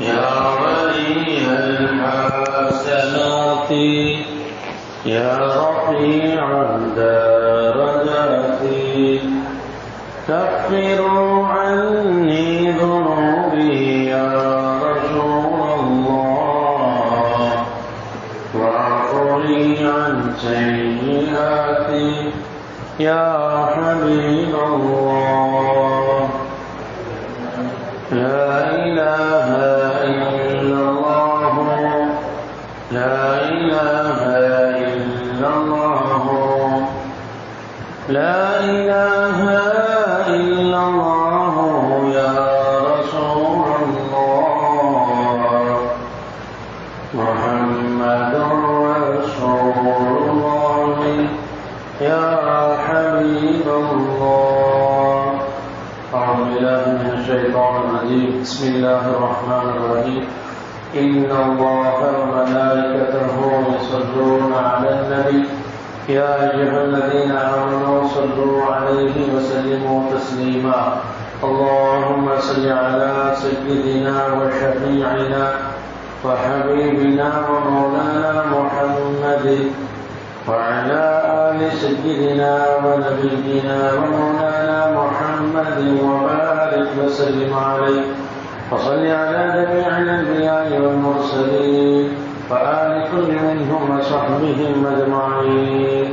يا ولي يا رفيع الدرجات عني ذنوبي يا رسول الله. سيئاتي يا حبيب الله. لا إله بسم الله الرحمن الرحيم. إن الله وملائكته يصلون على النبي. يا أيها الذين آمنوا صلوا عليه وسلموا تسليما. اللهم صل على سيدنا وشفيعنا وحبيبنا ومولانا محمد وعلى آل سيدنا ونبينا ومولانا محمد وبارك وسلم عليه. وصل على جميع الأنبياء والمرسلين وآل كل منهم وصحبهم أجمعين.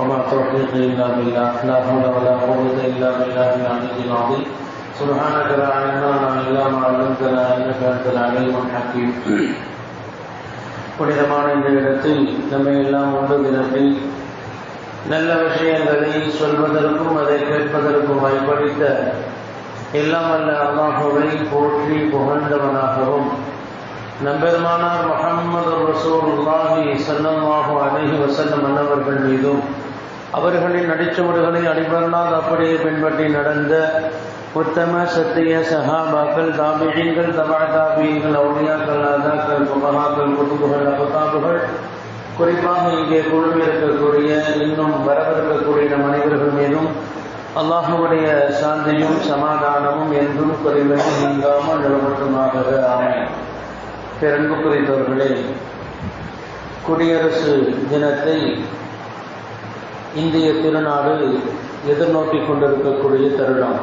وما توفيقي إلا بالله لا حول ولا قوة إلا بالله العلي العظيم. سبحانك لا علم لنا إلا ما علمتنا إنك أنت العليم الحكيم. புனிதமான இந்த இடத்தில் நம்மை எல்லாம் ஒன்று தினத்தில் நல்ல விஷயங்களை சொல்வதற்கும் அதை கேட்பதற்கும் வாய்ப்பளித்த எல்லாம் அல்ல அல்லாஹுவை போற்றி புகழ்ந்தவனாகவும் நம்பெருமானார் முகமது ரசூல்லாஹி ஸல்லல்லாஹு அலைஹி வஸல்லம் மன்னவர்கள் மீதும் அவர்களின் நடிச்சுவடுகளை அடிபரலாத அப்படியே பின்பற்றி நடந்த உத்தம சத்திய சஹாபாக்கள் தாபியங்கள் தபா தாபியங்கள் அவுளியாக்கள் அதாக்கள் புகஹாக்கள் குதுபுகள் அபதாபுகள் குறிப்பாக இங்கே குழுமி இருக்கக்கூடிய இன்னும் வரவிருக்கக்கூடிய நம் அனைவர்கள் மீதும் அல்லாஹுடைய சாந்தியும் சமாதானமும் என்றும் குறைவதை நீங்காமல் நிலவட்டுமாக ஆமை பிறன்பு குறித்தவர்களே குடியரசு தினத்தை இந்திய திருநாடு எதிர்நோக்கி கொண்டிருக்கக்கூடிய தருணம்.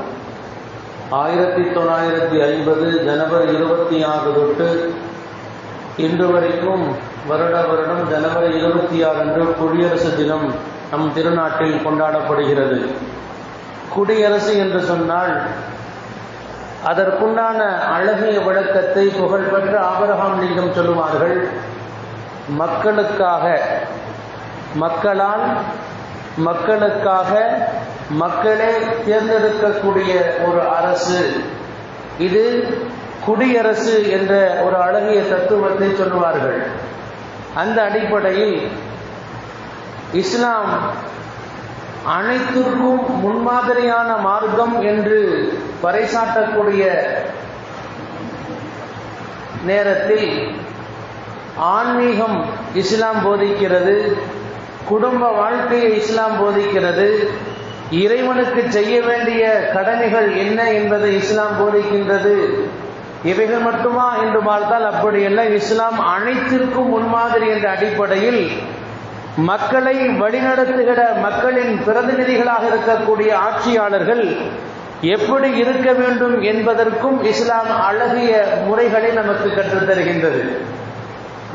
ஆயிரத்தி தொள்ளாயிரத்தி ஐம்பது ஜனவரி இருபத்தி ஆறு தொட்டு இன்று வரைக்கும் வருட வருடம் ஜனவரி இருபத்தி ஆறு அன்று குடியரசு தினம் நம் திருநாட்டில் கொண்டாடப்படுகிறது. குடியரசு என்று சொன்னால் அதற்குண்டான அழகிய விளக்கத்தை புகழ்பெற்ற ஆபரகாம் லிங்கம் சொல்லுவார்கள் மக்களுக்காக மக்களால் மக்களுக்காக மக்களே தேர்ந்தெடுக்கக்கூடிய ஒரு அரசு. இது குடியரசு என்ற ஒரு அழகிய தத்துவத்தை சொல்லுவார்கள். அந்த அடிப்படையில் இஸ்லாம் அனைத்திற்கும் முன்மாதிரியான மார்க்கம் என்று பறைசாட்டக்கூடிய நேரத்தில் ஆன்மீகம் இஸ்லாம் போதிக்கிறது குடும்ப வாழ்க்கையை இஸ்லாம் போதிக்கிறது இறைவனுக்கு செய்ய வேண்டிய கடமைகள் என்ன என்பதை இஸ்லாம் போதிக்கின்றது. இவைகள் மட்டுமா? என்று பார்த்தால் அப்படியல்ல. இஸ்லாம் அனைத்திற்கும் முன்மாதிரி என்ற அடிப்படையில் மக்களை வழிநடத்துகிற மக்களின் பிரதிநிதிகளாக இருக்கக்கூடிய ஆட்சியாளர்கள் எப்படி இருக்க வேண்டும் என்பதற்கும் இஸ்லாம் அழகிய முறைகளை நமக்கு கற்றுத்தருகின்றது.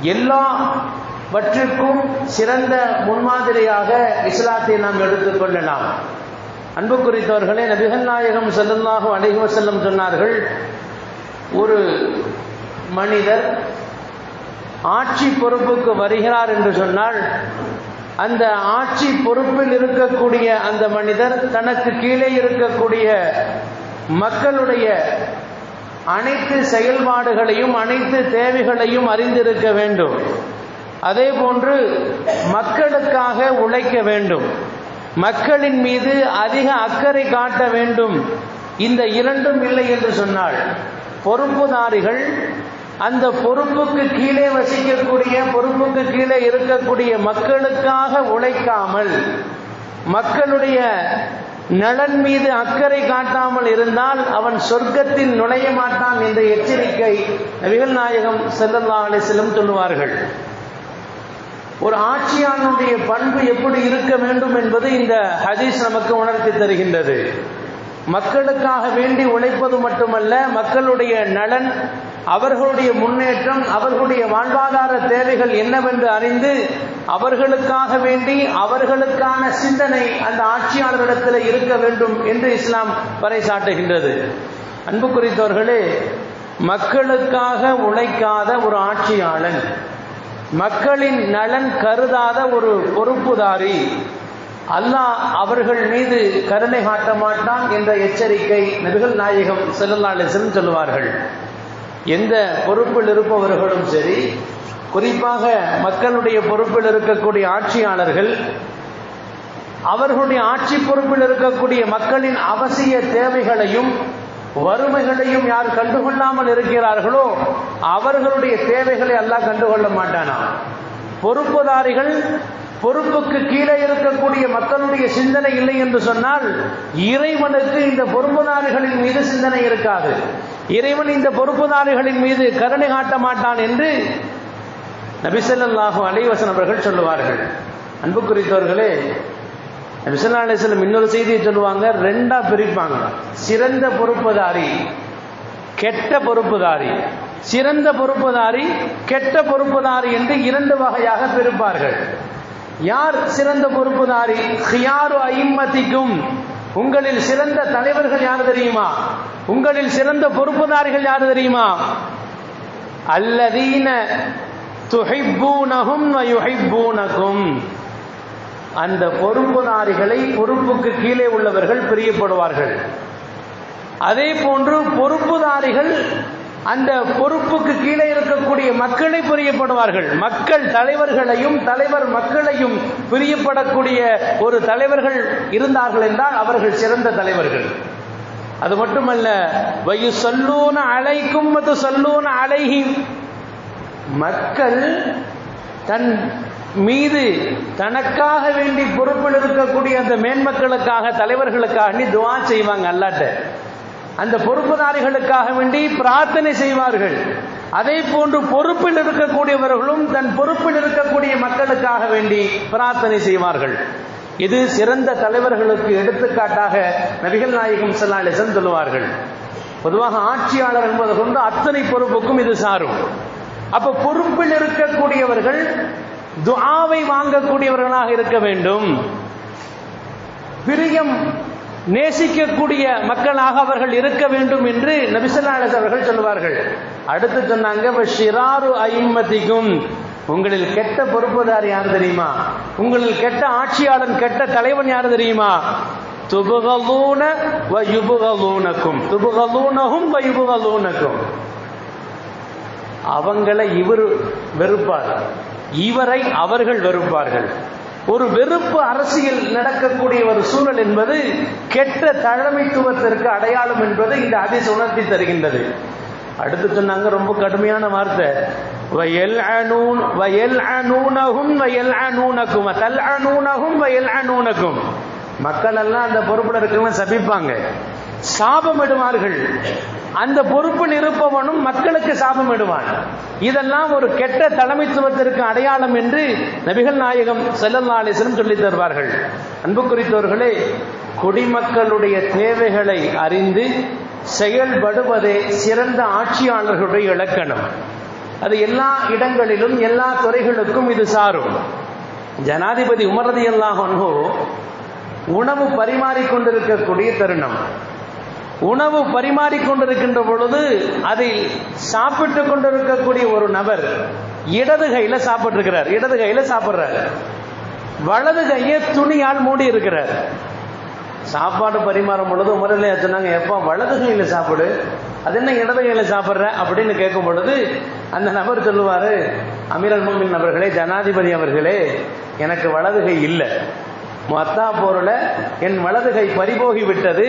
எல்லாவற்றிற்கும் சிறந்த முன்மாதிரியாக இஸ்லாத்தை நாம் எடுத்துக்கொள்ளலாம் அன்பு குறித்தவர்களே நபிகள் நாயகம் செல்லும் அலைஹி செல்லும் சொன்னார்கள் ஒரு மனிதர் ஆட்சி பொறுப்புக்கு வருகிறார் என்று சொன்னால் அந்த ஆட்சி பொறுப்பில் இருக்கக்கூடிய அந்த மனிதர் தனக்கு கீழே இருக்கக்கூடிய மக்களுடைய அனைத்து செயல்பாடுகளையும் அனைத்து தேவைகளையும் அறிந்திருக்க வேண்டும். அதே போன்று மக்களுக்காக உழைக்க வேண்டும். மக்களின் மீது அதிக அக்கறை காட்ட வேண்டும். இந்த இரண்டும் இல்லை என்று சொன்னால் பொறுப்புதாரிகள் அந்த பொறுப்புக்கு கீழே வசிக்கக்கூடிய பொறுப்புக்கு கீழே இருக்கக்கூடிய மக்களுக்காக உழைக்காமல் மக்களுடைய நலன் மீது அக்கறை காட்டாமல் இருந்தால் அவன் சொர்க்கத்தில் நுழைய மாட்டான் என்ற எச்சரிக்கை நபிகள் நாயகம் செல்லல்லா அலிஸ்லம் சொல்லுவார்கள். ஒரு ஆட்சியாளனுடைய பண்பு எப்படி இருக்க வேண்டும் என்பது இந்த ஹதீஸ் நமக்கு உணர்த்தி தருகின்றது. மக்களுக்காக வேண்டி உழைப்பது மட்டுமல்ல மக்களுடைய நலன் அவர்களுடைய முன்னேற்றம் அவர்களுடைய வாழ்வாதார தேவைகள் என்னவென்று அறிந்து அவர்களுக்காக வேண்டி அவர்களுக்கான சிந்தனை அந்த ஆட்சியாளர்களிடத்தில் இருக்க வேண்டும் என்று இஸ்லாம் பறைசாட்டுகின்றது அன்பு குறித்தவர்களே மக்களுக்காக உழைக்காத ஒரு ஆட்சியாளன் மக்களின் நலன் கருதாத ஒரு பொறுப்புதாரி அல்லாஹ் அவர்கள் மீது கருணை காட்ட மாட்டான் என்ற எச்சரிக்கை நபிகள் நாயகம் செல்லல்லாலிசன் சொல்லுவார்கள். எந்த பொறுப்பில் இருப்பவர்களும் சரி குறிப்பாக மக்களுடைய பொறுப்பில் இருக்கக்கூடிய ஆட்சியாளர்கள் அவர்களுடைய ஆட்சி பொறுப்பில் இருக்கக்கூடிய மக்களின் அவசிய தேவைகளையும் வறுமைகளையும் யார் கண்டுகொள்ளாமல் இருக்கிறார்களோ அவர்களுடைய தேவைகளை எல்லாம் கண்டுகொள்ள மாட்டானா? பொறுப்புதாரிகள் பொறுப்புக்கு கீழே இருக்கக்கூடிய மக்களுடைய சிந்தனை இல்லை என்று சொன்னால் இறைவனுக்கு இந்த பொறுப்புதாரிகளின் மீது சிந்தனை இருக்காது. இறைவன் இந்த பொறுப்புதாரிகளின் மீது கருணை காட்ட மாட்டான் என்று நபிசல்லாஹு அலைவசன் அவர்கள் சொல்லுவார்கள். அன்பு குறித்தவர்களே நபிசல்லா அலிஸ்லம் இன்னொரு செய்தியை சொல்லுவாங்க. ரெண்டா பிரிப்பாங்க. சிறந்த பொறுப்புதாரி கெட்ட பொறுப்புதாரி. சிறந்த பொறுப்புதாரி கெட்ட பொறுப்புதாரி என்று இரண்டு வகையாக பிரிப்பார்கள். யார் சிறந்த பொறுப்புதாரி? ஹியாரு ஐம்மதிக்கும் உங்களில் சிறந்த தலைவர்கள் யார் தெரியுமா? உங்களில் சிறந்த பொறுப்புதாரிகள் யார் தெரியுமா? அல்லதீன துஹிப்பூனகும் வயுஹிப்பூனகும் அந்த பொறுப்புதாரிகளை பொறுப்புக்கு கீழே உள்ளவர்கள் பிரியப்படுவார்கள். அதே போன்று பொறுப்புதாரிகள் அந்த பொறுப்புக்கு கீழே இருக்கக்கூடிய மக்களை பிரியப்படுவார்கள். மக்கள் தலைவர்களையும் தலைவர் மக்களையும் பிரியப்படக்கூடிய ஒரு தலைவர்கள் இருந்தார்கள் என்றால் அவர்கள் சிறந்த தலைவர்கள். அது மட்டுமல்ல வயு சொல்லூன அலைக்கும் அது சொல்லூன அலைஹி மக்கள் தன் மீது தனக்காக வேண்டி பொறுப்பில் இருக்கக்கூடிய அந்த மேன்மக்களுக்காக தலைவர்களுக்காக துவா செய்வாங்க அல்லாட்ட. அந்த பொறுப்புதாரிகளுக்காக வேண்டி பிரார்த்தனை செய்வார்கள். அதே போன்று பொறுப்பில் இருக்கக்கூடியவர்களும் தன் பொறுப்பில் இருக்கக்கூடிய மக்களுக்காக வேண்டி பிரார்த்தனை செய்வார்கள். இது சிறந்த தலைவர்களுக்கு எடுத்துக்காட்டாக நபிகள் நாயகம் செல்லாலிசன் சொல்லுவார்கள். பொதுவாக ஆட்சியாளர் என்பது கொண்டு அத்தனை பொறுப்புக்கும் இது சாரும். அப்ப பொறுப்பில் இருக்கக்கூடியவர்கள் துஆவை வாங்கக்கூடியவர்களாக இருக்க வேண்டும். பிரியம் நேசிக்கக்கூடிய மக்களாக அவர்கள் இருக்க வேண்டும் என்று நபிசல்லாஸ் அவர்கள் சொல்லுவார்கள். அடுத்து சொன்னாங்க ஷிராரு ஐம்மதிக்கும் உங்களில் கெட்ட பொறுப்புதார் யார் தெரியுமா? உங்களில் கெட்ட ஆட்சியாளன் கெட்ட தலைவன் யார் தெரியுமா? துபுகலூன வ துபுகலூனகும் அவங்களை இவர் வெறுப்பார். இவரை அவர்கள் வெறுப்பார்கள். ஒரு வெறுப்பு அரசியல் நடக்கக்கூடிய ஒரு சூழல் என்பது கெட்ட தலைமைத்துவத்திற்கு அடையாளம் என்பது இந்த அதிச உணர்த்தி தருகின்றது. அடுத்து சொன்னாங்க ரொம்ப கடுமையான வார்த்தை. வயல் அனூன் வயல் அனூனகும் வயல் அனூனக்கும் தல் அனூனகும் வயல் அனூனக்கும் மக்கள் எல்லாம் அந்த பொறுப்புல இருக்கலாம் சபிப்பாங்க. சாபமிடுவார்கள். அந்த பொறுப்பில் இருப்பவனும் மக்களுக்கு சாபமிடுவான். இதெல்லாம் ஒரு கெட்ட தலைமைத்துவத்திற்கு அடையாளம் என்று நபிகள் நாயகம் செல்லல்லா அலிஸ்லம் சொல்லித் தருவார்கள். அன்பு குறித்தவர்களே குடிமக்களுடைய தேவைகளை அறிந்து செயல்படுவதே சிறந்த ஆட்சியாளர்களுடைய இலக்கணம். அது எல்லா இடங்களிலும் எல்லா துறைகளுக்கும் இது சாரும். ஜனாதிபதி உமரதி அல்லாஹோ உணவு பரிமாறிக்கொண்டிருக்கக்கூடிய தருணம். உணவு பரிமாறிக்கொண்டிருக்கின்ற பொழுது அதை சாப்பிட்டு கொண்டிருக்கக்கூடிய ஒரு நபர் இடது கையில சாப்பிட்டு இருக்கிறார் இடது கையில சாப்பிடுறார். வலது கையை துணியால் மூடி இருக்கிறார் சாப்பாடு பரிமாறும் பொழுது உமரில் சொன்னாங்க எப்போ வலது கையில் சாப்பிடு. அது என்ன இடது கையில் சாப்பிட்ற? அப்படின்னு கேட்கும் பொழுது அந்த நபர் சொல்லுவார் அமீரல் மோமின் அவர்களே ஜனாதிபதி அவர்களே எனக்கு வலது கை இல்லை. மத்தா பொருளை என் வலது கை பறிபோகி விட்டது.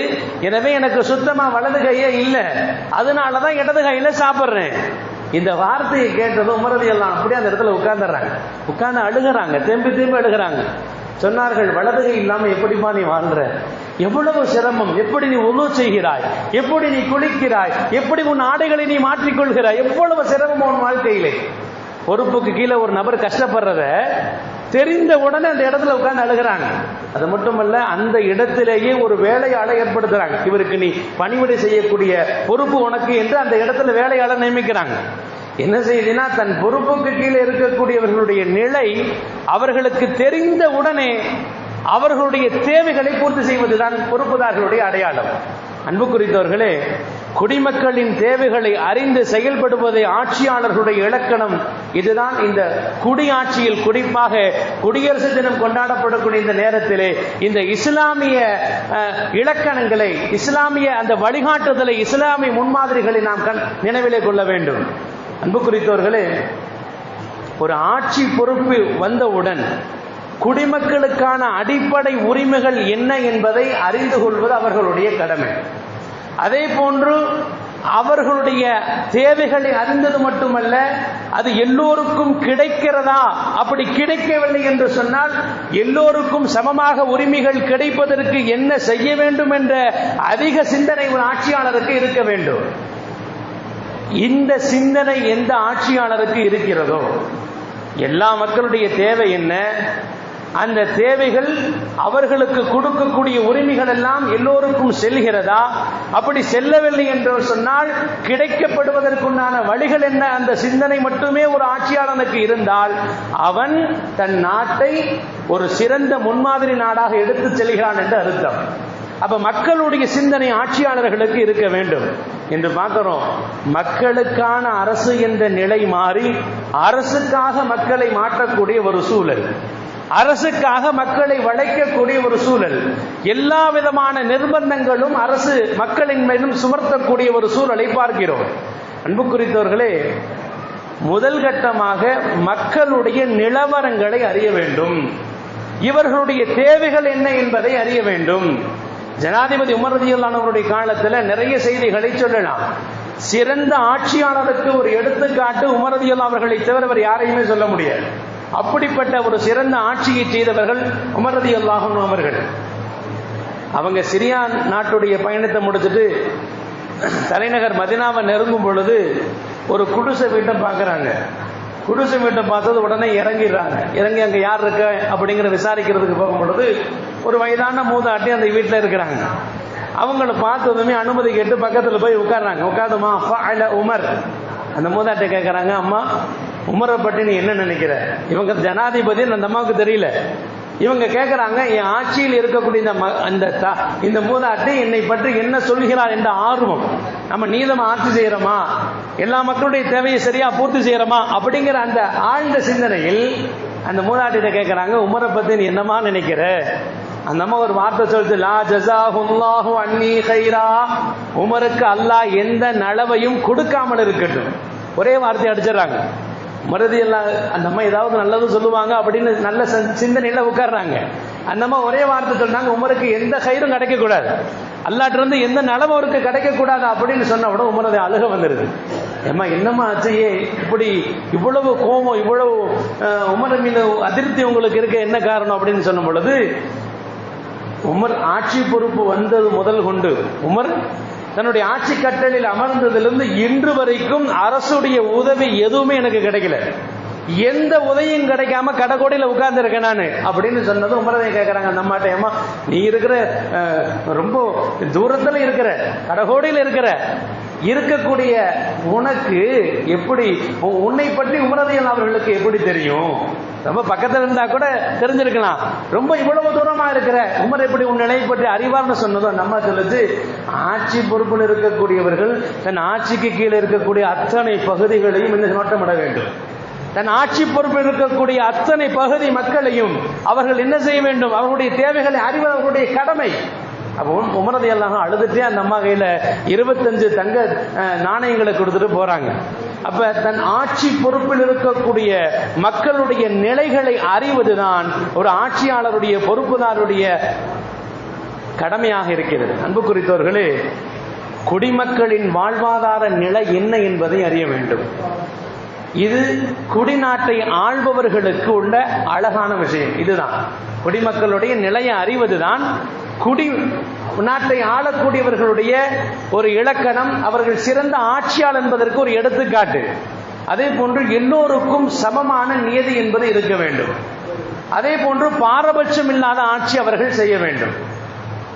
எனவே எனக்கு சுத்தமாக வலது கையே இல்லை. அதனால தான் இடது கையில் சாப்பிட்றேன். இந்த வார்த்தையை கேட்டதும் உமரதி எல்லாம் அப்படியே அந்த இடத்துல உட்கார்ந்துடுறாங்க. உட்கார்ந்து அழுகிறாங்க திரும்பி திரும்பி அழுகிறாங்க. சொன்னார்கள் வலது கை எப்படிப்பா நீ வாழ்ற? எவ்வளவு சிரமம்? எப்படி நீ உணவு செய்கிறாய்? எப்படி நீ குளிக்கிறாய்? எப்படி உன் ஆடைகளை நீ மாற்றிக்கொள்கிறாய்? எவ்வளவு சிரமம் உன் வாழ்க்கையிலே? பொறுப்புக்கு கீழே ஒரு நபர் கஷ்டப்படுறத தெரிந்த உடனே அந்த இடத்துல உட்காந்து அழுகிறாங்க. அது மட்டுமல்ல அந்த இடத்திலேயே ஒரு வேலையாளை ஏற்படுத்துறாங்க. இவருக்கு நீ பணிவிடை செய்யக்கூடிய பொறுப்பு உனக்கு என்று அந்த இடத்துல வேலையாளர் நியமிக்கிறாங்க. என்ன செய்யுதுன்னா தன் பொறுப்புக்கு கீழே இருக்கக்கூடியவர்களுடைய நிலை அவர்களுக்கு தெரிந்த உடனே அவர்களுடைய தேவைகளை பூர்த்தி செய்வதுதான் பொறுப்புதார்களுடைய அடையாளம். அன்பு குறித்தவர்களே குடிமக்களின் தேவைகளை அறிந்து செயல்படுவதே ஆட்சியாளர்களுடைய இலக்கணம். இதுதான் இந்த குடியாட்சியில் குறிப்பாக குடியரசு தினம் கொண்டாடப்படக்கூடிய இந்த நேரத்திலே இந்த இஸ்லாமிய அஹ், இலக்கணங்களை இஸ்லாமிய அந்த வழிகாட்டுதலை இஸ்லாமிய முன்மாதிரிகளை நாம் கண் நினைவிலே கொள்ள வேண்டும். அன்பு குறித்தவர்களே ஒரு ஆட்சி பொறுப்பு வந்தவுடன் குடிமக்களுக்கான அடிப்படை உரிமைகள் என்ன என்பதை அறிந்து கொள்வது அவர்களுடைய கடமை. அதே போன்று அவர்களுடைய தேவைகளை அறிந்தது மட்டுமல்ல அது எல்லோருக்கும் கிடைக்கிறதா? அப்படி கிடைக்கவில்லை என்று சொன்னால் எல்லோருக்கும் சமமாக உரிமைகள் கிடைப்பதற்கு என்ன செய்ய வேண்டும் என்ற அதிக சிந்தனை ஒரு ஆட்சியாளருக்கு இருக்க வேண்டும். இந்த சிந்தனை எந்த ஆட்சியாளருக்கு இருக்கிறதோ? எல்லா மக்களுடைய தேவை என்ன? அந்த தேவைகள் அவர்களுக்கு கொடுக்கக்கூடிய உரிமைகள் எல்லாம் எல்லோருக்கும் செல்கிறதா? அப்படி செல்லவில்லை என்று சொன்னால் கிடைக்கப்படுவதற்குண்டான வழிகள் என்ன? அந்த சிந்தனை மட்டுமே ஒரு ஆட்சியாளனுக்கு இருந்தால் அவன் தன் நாட்டை ஒரு சிறந்த முன்மாதிரி நாடாக எடுத்துச் செல்கிறான் என்று அர்த்தம். அப்ப மக்களுடைய சிந்தனை ஆட்சியாளர்களுக்கு இருக்க வேண்டும் என்று பார்க்கிறோம். மக்களுக்கான அரசு என்ற நிலை மாறி அரசுக்காக மக்களை மாற்றக்கூடிய ஒரு சூழல். அரசுக்காக மக்களை வளைக்கக்கூடிய ஒரு சூழல். எல்லா விதமான நிர்பந்தங்களும் அரசு மக்களின் மீதும் சுமர்த்தக்கூடிய ஒரு சூழலை பார்க்கிறோம். அன்பு குறித்தவர்களே முதல் கட்டமாக மக்களுடைய நிலவரங்களை அறிய வேண்டும். இவர்களுடைய தேவைகள் என்ன என்பதை அறிய வேண்டும். ஜனாதிபதி உமர் காலத்தில் நிறைய செய்திகளை சொல்லலாம். சிறந்த ஆட்சியாளருக்கு ஒரு எடுத்துக்காட்டு உமர் அவர்களை தவிர அவர் யாரையுமே சொல்ல முடியாது. அப்படிப்பட்ட ஒரு சிறந்த ஆட்சியை செய்தவர்கள் உமர் ரதியுல்லாஹும் அவர்கள். அவங்க சிரியா நாட்டுடைய பயணத்தை முடிச்சுட்டு தலைநகர் மதினாவை நெருங்கும் பொழுது ஒரு குடிசை வீட்டை பார்க்குறாங்க. குடிசை வீட்டை பார்த்தது உடனே இறங்கிடுறாங்க. இறங்கி அங்கே யார் இருக்க அப்படிங்கிற விசாரிக்கிறதுக்கு போகும் பொழுது ஒரு வயதான மூதாட்டி அந்த வீட்டில் இருக்கிறாங்க. அவங்கள பார்த்ததுமே அனுமதி கேட்டு பக்கத்தில் போய் உட்கார்றாங்க. உட்காந்துமா உமர். அந்த மூதாட்டை கேட்குறாங்க அம்மா உமரை பற்றி நீ என்ன நினைக்கிற? இவங்க ஜனாதிபதி அந்த அம்மாவுக்கு தெரியல. இவங்க கேட்குறாங்க என் ஆட்சியில் இருக்கக்கூடிய இந்த ம- அந்த த- இந்த மூதாட்டி என்னை பற்றி என்ன சொல்கிறார் என்ற ஆர்வம். நம்ம நீதம் ஆட்சி செய்கிறோமா எல்லா மக்களுடைய தேவையை சரியா பூர்த்தி செய்கிறோமா அப்படிங்கிற அந்த ஆழ்ந்த சிந்தனையில் அந்த மூதாட்டிட்ட கேட்குறாங்க உமரை பற்றி நீ என்னமா நினைக்கிற? அந்த அம்மா ஒரு வார்த்தை சொல்லுது லா ஜஸாஹுல்லாஹு அன்னி ஹைரா உமருக்கு அல்லாஹ் எந்த நலவையும் கொடுக்காமல் இருக்கட்டும். ஒரே வார்த்தை அடிச்சிடறாங்க. மருதி எல்லாம் அந்த அம்மா ஏதாவது நல்லது சொல்லுவாங்க அப்படின்னு நல்ல சிந்~ சிந்தனையில உட்கார்றாங்க. அந்த அம்மா ஒரே வார்த்தை சொன்னாங்க உமருக்கு எந்த கயிறும் கிடைக்கக்கூடாது. அல்லாட்ட இருந்து எந்த நலவும் அவருக்கு கிடைக்கக்கூடாது அப்படின்னு சொன்ன உடனே உமரது அழுக வந்துடுது ஏமா என்னம்மா ஆச்சையே இப்படி இவ்வளவு கோபம் இவ்வளவு உமர உமர் மீது அதிருப்தி உங்களுக்கு இருக்க என்ன காரணம்? அப்படின்னு சொன்ன பொழுது உமர் ஆட்சி பொறுப்பு வந்தது முதல் கொண்டு உமர் தன்னுடைய ஆட்சி கட்டளில் அமர்ந்ததிலிருந்து இன்று வரைக்கும் அரசுடைய உதவி எதுவுமே எனக்கு கிடைக்கல. எந்த உதவியும் கிடைக்காம கடைக்கோடியில் உட்கார்ந்துருக்கேன் நான் அப்படின்னு சொன்னது உமரதை கேட்குறாங்க அந்த அம்மாட்ட நீ இருக்கிற ரொம்ப தூரத்தில் இருக்கிற கடகோடியில் இருக்கிற இருக்கக்கூடிய உனக்கு எப்படி உன்னை பற்றி உமரதியல் அவர்களுக்கு எப்படி தெரியும்? ரொம்ப பக்கத்துல இருந்தா கூட தெரிஞ்சிருக்கலாம். ரொம்ப இவ்வளவு தூரமா இருக்கிற உமர் எப்படி உன் நிலையை பற்றி அறிவார்னு சொன்னதோ நம்ம சொல்லுது ஆட்சி பொறுப்பில் இருக்கக்கூடியவர்கள் தன் ஆட்சிக்கு கீழே இருக்கக்கூடிய அத்தனை பகுதிகளையும் இந்த நோட்டமிட வேண்டும். தன் ஆட்சி பொறுப்பில் இருக்கக்கூடிய அத்தனை பகுதி மக்களையும் அவர்கள் என்ன செய்ய வேண்டும்? அவர்களுடைய தேவைகளை அறிவது அவர்களுடைய கடமை. அப்போ உமரது எல்லாம் அழுதுட்டே அந்த அம்மா கையில இருபத்தஞ்சு தங்க நாணயங்களை கொடுத்துட்டு போறாங்க. அப்ப தன் ஆட்சி பொறுப்பில் இருக்கக்கூடிய மக்களுடைய நிலைகளை அறிவதுதான் ஒரு ஆட்சியாளருடைய பொறுப்புதாருடைய கடமையாக இருக்கிறது. அன்பு குறித்தவர்களே குடிமக்களின் வாழ்வாதார நிலை என்ன என்பதை அறிய வேண்டும். இது குடிநாட்டை ஆள்பவர்களுக்கு உள்ள அழகான விஷயம். இதுதான். குடிமக்களுடைய நிலையை அறிவதுதான் குடி நாட்டை ஆளக்கூடியவர்களுடைய ஒரு இலக்கணம் அவர்கள் சிறந்த ஆட்சியாளர் என்பதற்கு ஒரு எடுத்துக்காட்டு. அதே போன்று எல்லோருக்கும் சமமான நியதி என்பது இருக்க வேண்டும். அதே போன்று பாரபட்சம் இல்லாத ஆட்சி அவர்கள் செய்ய வேண்டும்.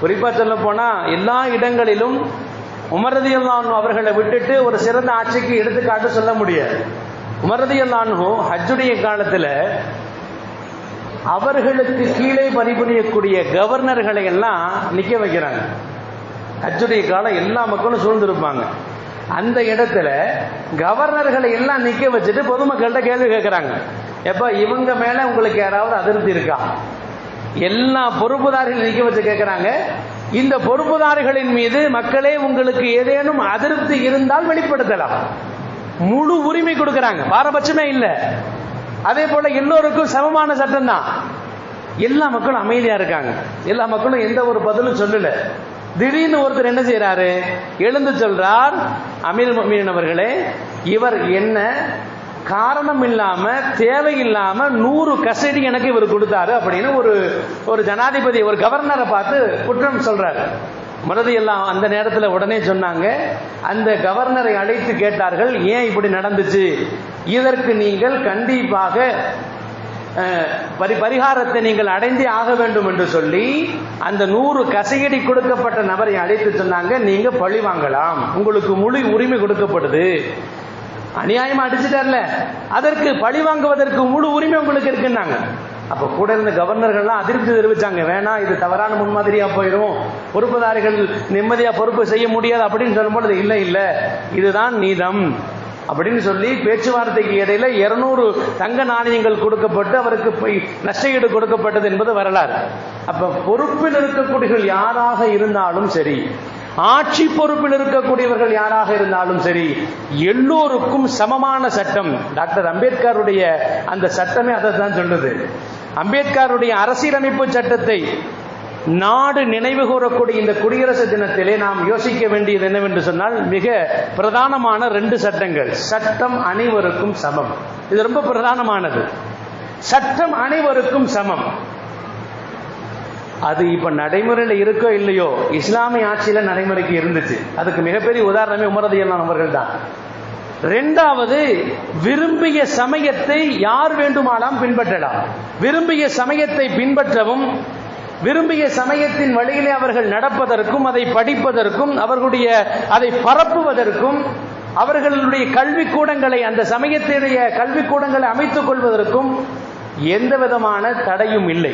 குறிப்பா சொல்ல போனா எல்லா இடங்களிலும் உமரதியல்லான் அவர்களை விட்டுட்டு ஒரு சிறந்த ஆட்சிக்கு எடுத்துக்காட்டு சொல்ல முடியாது. உமரதியல்லானு ஹஜ்ஜுடைய காலத்தில் அவர்களுக்கு கீழே பணிபுரியக்கூடிய கவர்னர்களை எல்லாம் நிக்க வைக்கிறாங்க. ஹஜ்ஜுடைய காலம் எல்லா மக்களும் சூழ்ந்திருப்பாங்க. அந்த இடத்துல கவர்னர்களை எல்லாம் நிக்க வச்சுட்டு பொதுமக்கள்கிட்ட கேள்வி கேட்கிறாங்க எப்ப இவங்க மேல உங்களுக்கு யாராவது அதிருப்தி இருக்கா? எல்லா பொறுப்புதாரிகள் நிக்க வச்சு கேட்கிறாங்க இந்த பொறுப்புதாரிகளின் மீது மக்களே உங்களுக்கு ஏதேனும் அதிருப்தி இருந்தால் வெளிப்படுத்தலாம். முழு உரிமை கொடுக்குறாங்க. பாரபட்சமே இல்லை. அதே போல எல்லோருக்கும் சமமான சட்டம் தான் எல்லா மக்களும் அமைதியா இருக்காங்க. எல்லா மக்களும் எந்த ஒரு பதிலும் சொல்லல. திடீர்னு ஒருத்தர் என்ன செய்யறாரு எழுந்து சொல்றார் அமீர் மீன் அவர்களே இவர் என்ன காரணம் இல்லாம தேவையில்லாம நூறு கசடி எனக்கு இவர் கொடுத்தாரு அப்படின்னு ஒரு ஒரு ஜனாதிபதி ஒரு கவர்னரை பார்த்து குற்றம் சொல்றாரு. மருதி எல்லாம் அந்த நேரத்தில் உடனே சொன்னாங்க அந்த கவர்னரை அழைத்து கேட்டார்கள் ஏன் இப்படி நடந்துச்சு? இதற்கு நீங்கள் கண்டிப்பாக பரி பரிகாரத்தை நீங்கள் அடைந்தே ஆக வேண்டும் என்று சொல்லி அந்த நூறு கசையடி கொடுக்கப்பட்ட நபரை அழைத்து சொன்னாங்க நீங்க பழி வாங்கலாம் உங்களுக்கு முழு உரிமை கொடுக்கப்படுது. அநியாயமா அடிச்சுட்டார்ல அதற்கு பழி வாங்குவதற்கு முழு உரிமை உங்களுக்கு இருக்குன்னாங்க. அப்ப கூட இருந்த கவர்னர்கள்லாம் அதிருப்தி தெரிவிச்சாங்க. வேணாம் இது தவறான முன்மாதிரியா போயிடும் பொறுப்புதாரிகள் நிம்மதியா பொறுப்பு செய்ய முடியாது அப்படின்னு சொல்லும்போது இல்லை இல்லை இதுதான் நீதம். அப்படின்னு சொல்லி பேச்சுவார்த்தைக்கு இடையில இருநூறு தங்க நாணயங்கள் கொடுக்கப்பட்டு அவருக்கு போய் நஷ்டஈடு கொடுக்கப்பட்டது என்பது வரலாறு. அப்ப பொறுப்பில் இருக்கக்கூடியவர்கள் யாராக இருந்தாலும் சரி ஆட்சி பொறுப்பில் இருக்கக்கூடியவர்கள் யாராக இருந்தாலும் சரி எல்லோருக்கும் சமமான சட்டம். டாக்டர் அம்பேத்கருடைய அந்த சட்டமே அதை தான் சொல்லுது. அம்பேத்கருடைய அரசியலமைப்பு சட்டத்தை நாடு நினைவு கூறக்கூடிய இந்த குடியரசு தினத்திலே நாம் யோசிக்க வேண்டியது என்னவென்று சொன்னால் மிக பிரதானமான ரெண்டு சட்டங்கள். சட்டம் அனைவருக்கும் சமம். இது ரொம்ப பிரதானமானது. சட்டம் அனைவருக்கும் சமம். அது இப்ப நடைமுறையில் இருக்கோ இல்லையோ இஸ்லாமிய ஆட்சியில நடைமுறைக்கு இருந்துச்சு. அதுக்கு மிகப்பெரிய உதாரணமே உமரதியல்லான் அவர்கள் தான். ரெண்டாவது விரும்பிய சமயத்தை யார் வேண்டுமானாலும் பின்பற்றலாம். விரும்பிய சமயத்தை பின்பற்றவும் விரும்பிய சமயத்தின் வழியிலே அவர்கள் நடப்பதற்கும் அதை படிப்பதற்கும் அவர்களுடைய அதை பரப்புவதற்கும் அவர்களுடைய கல்விக்கூடங்களை அந்த சமயத்தினுடைய கல்விக்கூடங்களை அமைத்துக் கொள்வதற்கும் எந்த விதமான தடையும் இல்லை.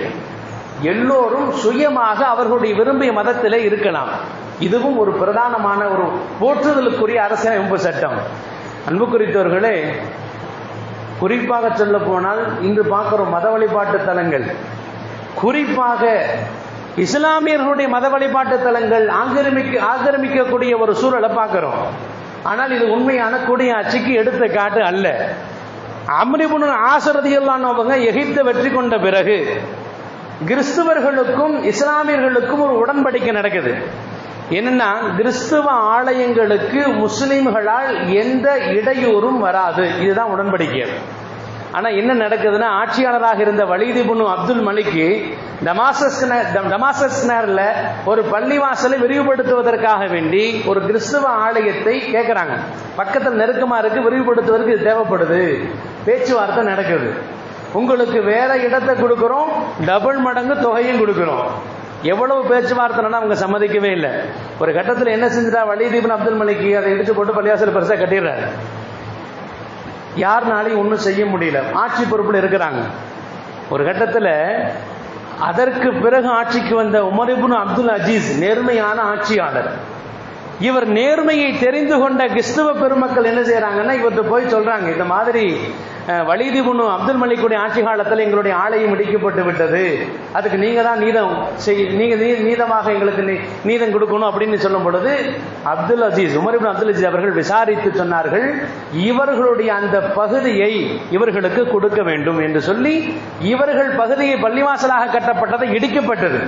எல்லோரும் சுயமாக அவர்களுடைய விரும்பிய மதத்திலே இருக்கலாம். இதுவும் ஒரு பிரதானமான ஒரு போற்றுதலுக்குரிய அரசியலமைப்பு சட்டம். அன்பு குறித்தவர்களே குறிப்பாக சொல்ல போனால் இன்று பார்க்கிறோம் மத வழிபாட்டு தலங்கள் குறிப்பாக இஸ்லாமியர்களுடைய மத வழிபாட்டு தலங்கள் ஆக்கிரமிக்க ஆக்கிரமிக்கக்கூடிய ஒரு சூழலை பார்க்கிறோம். ஆனால் இது உண்மையான குடியாட்சிக்கு எடுத்த காட்டு அல்ல. அம்ரிபுன் ஆசரதியல்லானவங்க எகிப்தை வெற்றி கொண்ட பிறகு கிறிஸ்துவர்களுக்கும் இஸ்லாமியர்களுக்கும் ஒரு உடன்படிக்கை நடக்குது. என்னன்னா கிறிஸ்துவ ஆலயங்களுக்கு முஸ்லிம்களால் எந்த இடையூறும் வராது. இதுதான் உடன்படிக்கை. ஆனா என்ன நடக்குதுன்னா ஆட்சியாளராக இருந்த வலிதி புனு அப்துல் மலிக்கு டமாசஸ் டமாசஸ் நேரில் ஒரு பள்ளிவாசலை விரிவுபடுத்துவதற்காக வேண்டி ஒரு கிறிஸ்துவ ஆலயத்தை கேட்குறாங்க பக்கத்தில் நெருக்கமா இருக்கு விரிவுபடுத்துவதற்கு இது தேவைப்படுது. பேச்சுவார்த்தை நடக்குது. உங்களுக்கு வேற இடத்தை கொடுக்குறோம் டபுள் மடங்கு தொகையும் கொடுக்குறோம். எவ்வளவு பேச்சுவார்த்தைனா அவங்க சம்மதிக்கவே இல்லை. ஒரு கட்டத்தில் என்ன செஞ்சிட்டா வலிதீபன் அப்துல் மலிக்கு அதை இடிச்சு போட்டு பள்ளியாசல் பெருசா கட்டிடுறாரு. யாருனாலையும் ஒன்றும் செய்ய முடியல. ஆட்சி பொறுப்பில் இருக்கிறாங்க. ஒரு கட்டத்தில் அதற்கு பிறகு ஆட்சிக்கு வந்த உமரிபுன் அப்துல் அஜீஸ் நேர்மையான ஆட்சியாளர். இவர் நேர்மையை தெரிந்து கொண்ட கிறிஸ்துவ பெருமக்கள் என்ன செய்யறாங்கன்னா இவர்கிட்ட போய் சொல்றாங்க இந்த மாதிரி வலிதி புண்ணு அப்துல் மலிக்குடைய ஆட்சி காலத்தில் எங்களுடைய ஆலயம் இடிக்கப்பட்டு விட்டது. அதுக்கு நீங்க தான் நீதம் செய் நீங்க நீ- நீதமாக எங்களுக்கு நீ- நீதம் கொடுக்கணும் அப்படின்னு சொல்லும் பொழுது அப்துல் அசீஸ் உமரிபின் அப்துல் அசீஸ் அவர்கள் விசாரித்து சொன்னார்கள் இவர்களுடைய அந்த பகுதியை இவர்களுக்கு கொடுக்க வேண்டும் என்று சொல்லி இவர்கள் பகுதியை பள்ளிவாசலாக கட்டப்பட்டது இடிக்கப்பட்டது.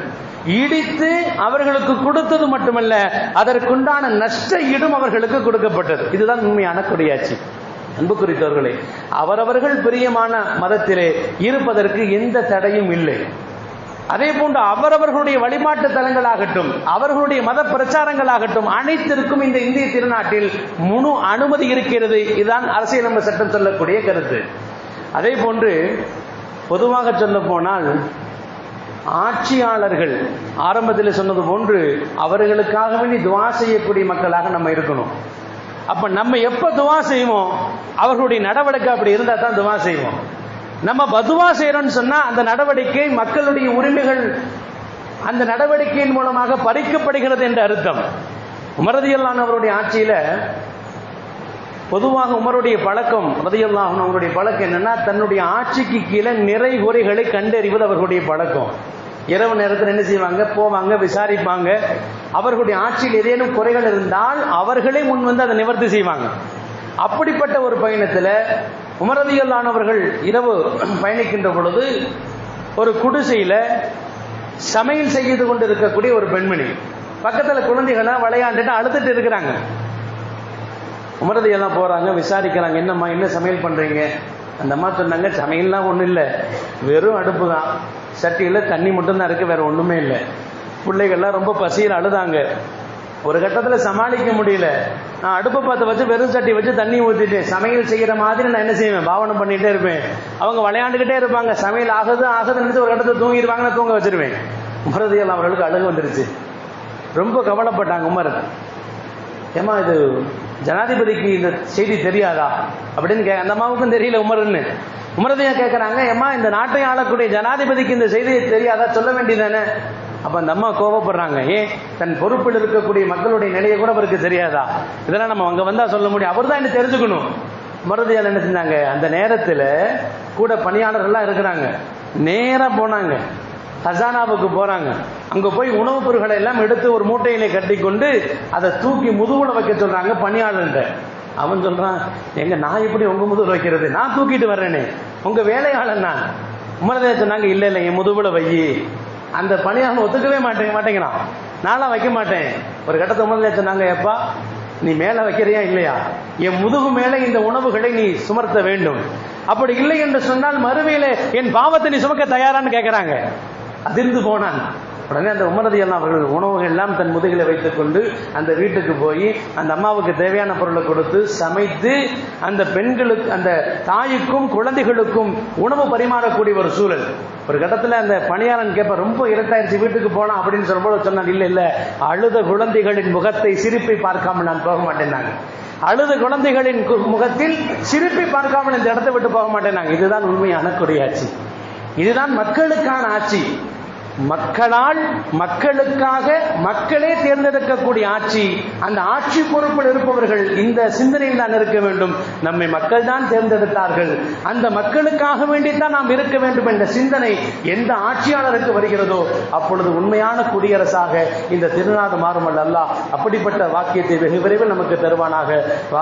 இடித்து அவர்களுக்கு கொடுத்தது மட்டுமல்ல அதற்குண்டான நஷ்ட ஈடும் அவர்களுக்கு கொடுக்கப்பட்டது. இதுதான் உண்மையான கொடியாட்சி. அன்பு அதே போன்று அவரவர்களுடைய வழிபாட்டு தலங்களாகட்டும் அவர்களுடைய மத பிரச்சாரங்களாகட்டும் அனைத்திற்கும் இந்த இந்திய திருநாட்டில் முழு அனுமதி இருக்கிறது. இதுதான் அரசியலமைப்பு சட்டம் சொல்லக்கூடிய கருத்து. அதே போன்று பொதுவாக சொல்ல போனால் ஆட்சியாளர்கள் ஆரம்பத்தில் சொன்னது போன்று அவர்களுக்காக வேண்டி துவா செய்யக்கூடிய மக்களாக நம்ம இருக்கணும். அப்ப நம்ம எப்ப துவா செய்வோம்? அவர்களுடைய நடவடிக்கை அப்படி இருந்தா தான் துவா செய்வோம். நம்ம பதுவா செய்யறோம்னு சொன்னா அந்த நடவடிக்கை மக்களுடைய உரிமைகள் அந்த நடவடிக்கையின் மூலமாக பறிக்கப்படுகிறது என்ற அர்த்தம். உமரதியல்லான் அவருடைய ஆட்சியில பொதுவாக உமருடைய பழக்கம் ரதியல்லாஹ் அவருடைய பழக்கம் என்னன்னா தன்னுடைய ஆட்சிக்கு கீழே நிறை குறைகளை கண்டறிவது அவர்களுடைய பழக்கம். இரவு நேரத்தில் என்ன செய்வாங்க? போவாங்க விசாரிப்பாங்க. அவர்களுடைய ஆட்சியில் ஏதேனும் குறைகள் இருந்தால் அவர்களே முன் வந்து அதை நிவர்த்தி செய்வாங்க. அப்படிப்பட்ட ஒரு பயணத்தில் உமரதியல்லானவர்கள் இரவு பயணிக்கின்ற பொழுது ஒரு குடிசையில் சமையல் செய்து கொண்டு இருக்கக்கூடிய ஒரு பெண்மணி. பக்கத்தில் குழந்தைகள்லாம் விளையாண்டுட்டு அழுதுட்டு இருக்கிறாங்க. உமரதியெல்லாம் போகிறாங்க போறாங்க விசாரிக்கிறாங்க என்னம்மா என்ன சமையல் பண்றீங்க? அந்த அம்மா சொன்னாங்க சமையல்லாம் ஒன்றும் இல்லை. வெறும் அடுப்பு தான் சட்டியில் தண்ணி மட்டும்தான் இருக்கு வேற ஒன்றுமே இல்லை. பிள்ளைகள்லாம் ரொம்ப பசியில் அழுதாங்க. ஒரு கட்டத்தில் சமாளிக்க முடியல. நான் அடுப்பை பார்த்து வச்சு வெறும் சட்டி வச்சு தண்ணி ஊற்றிட்டேன் சமையல் செய்கிற மாதிரி நான் என்ன செய்வேன்? பாவனை பண்ணிகிட்டே இருப்பேன். அவங்க விளையாண்டுக்கிட்டே இருப்பாங்க. சமையல் ஆகுது ஆகுதுன்னு நினைச்சு ஒரு இடத்துல தூங்கிடுவாங்க நான் தூங்க வச்சிருவேன். உமரதியெல்லாம் அவர்களுக்கு அழுகு வந்துருச்சு. ரொம்ப கவலைப்பட்டாங்க உமர். ஏமா இது ஜனாதிபதிக்கு இந்த செய்தி தெரியாதா? அப்படின்னு கே அந்த அம்மாவுக்கும் தெரியல உமர்ன்னு. உமரதையா கேட்குறாங்க ஏம்மா இந்த நாட்டை ஆளக்கூடிய ஜனாதிபதிக்கு இந்த செய்தி தெரியாதா? சொல்ல வேண்டியதானே? அப்ப அந்த அம்மா கோபப்படுறாங்க ஏன் தன் பொறுப்பில் இருக்கக்கூடிய மக்களுடைய நிலையை கூட அவருக்கு தெரியாதா? இதெல்லாம் நம்ம அங்க வந்தா சொல்ல முடியும். அவர் தான் என்ன தெரிஞ்சுக்கணும். மருதையால் என்ன செஞ்சாங்க அந்த நேரத்தில் கூட பணியாளர்கள்லாம் இருக்கிறாங்க. நேராக போனாங்க. ஹசானாவுக்கு போறாங்க. அங்க போய் உணவுப் பொருட்களை எல்லாம் எடுத்து ஒரு மூட்டையிலே கட்டி கொண்டு அதை தூக்கி முதுகுல வைக்க சொல்றாங்க பணியாளர்கிட்ட. அவன் சொல்றான் எங்க நான் எப்படி உங்க முதுகுல வைக்கிறது? நான் தூக்கிட்டு வர்றேனே. உங்க வேலையாளன் நான். உமரதே சொன்னாங்க இல்ல இல்ல என் முதுகுல வை. அந்த பணியாளன் ஒத்துக்கவே மாட்டேங்க மாட்டேங்கிறான். நான்லாம் வைக்க மாட்டேன். ஒரு கட்டத்தை உமரதே சொன்னாங்க எப்பா நீ மேல வைக்கிறியா இல்லையா? என் முதுகு மேல இந்த உணவுகளை நீ சுமர்த்த வேண்டும். அப்படி இல்லை என்று சொன்னால் மறுமையில என் பாவத்தை நீ சுமக்க தயாரான்னு கேட்கிறாங்க அதிர்ந்து போனான். உடனே அந்த உமரதி எல்லாம் அவர்கள் உணவுகள் எல்லாம் தன் முதுகில வைத்துக் கொண்டு அந்த வீட்டுக்கு போய் அந்த அம்மாவுக்கு தேவையான பொருளை கொடுத்து சமைத்து அந்த பெண்களுக்கு அந்த தாய்க்கும் குழந்தைகளுக்கும் உணவு பரிமாறக்கூடிய ஒரு சூழல். ஒரு கட்டத்தில் அந்த பணியாளன் கேட்ப ரொம்ப இருட்டாயிருச்சு வீட்டுக்கு போனா அப்படின்னு சொல்லும்போது சொன்னான் இல்லை இல்லை அழுத குழந்தைகளின் முகத்தை சிரிப்பை பார்க்காமல் நான் போக மாட்டேன்னாங்க. அழுத குழந்தைகளின் கு- முகத்தில் சிரிப்பை பார்க்காமல் இந்த இடத்தை விட்டு போக மாட்டேனாங்க இதுதான் உண்மையான கொடியாட்சி. இதுதான் மக்களுக்கான ஆட்சி. மக்களால் மக்களுக்காக மக்களே தேர்ந்தெடுக்கக்கூடிய ஆட்சி அந்த ஆட்சி பொறுப்பில் இருப்பவர்கள் இந்த சிந்தனையில் தான் இருக்க வேண்டும். நம்மை மக்கள் தான் தேர்ந்தெடுத்தார்கள். அந்த மக்களுக்காக வேண்டித்தான் நாம் இருக்க வேண்டும் என்ற சிந்தனை எந்த ஆட்சியாளருக்கு வருகிறதோ அப்பொழுது உண்மையான குடியரசாக இந்த திருநாடு மாறுமல் அல்லாஹ் அப்படிப்பட்ட வாக்கியத்தை வெகு விரைவில் நமக்கு தருவானாக. வா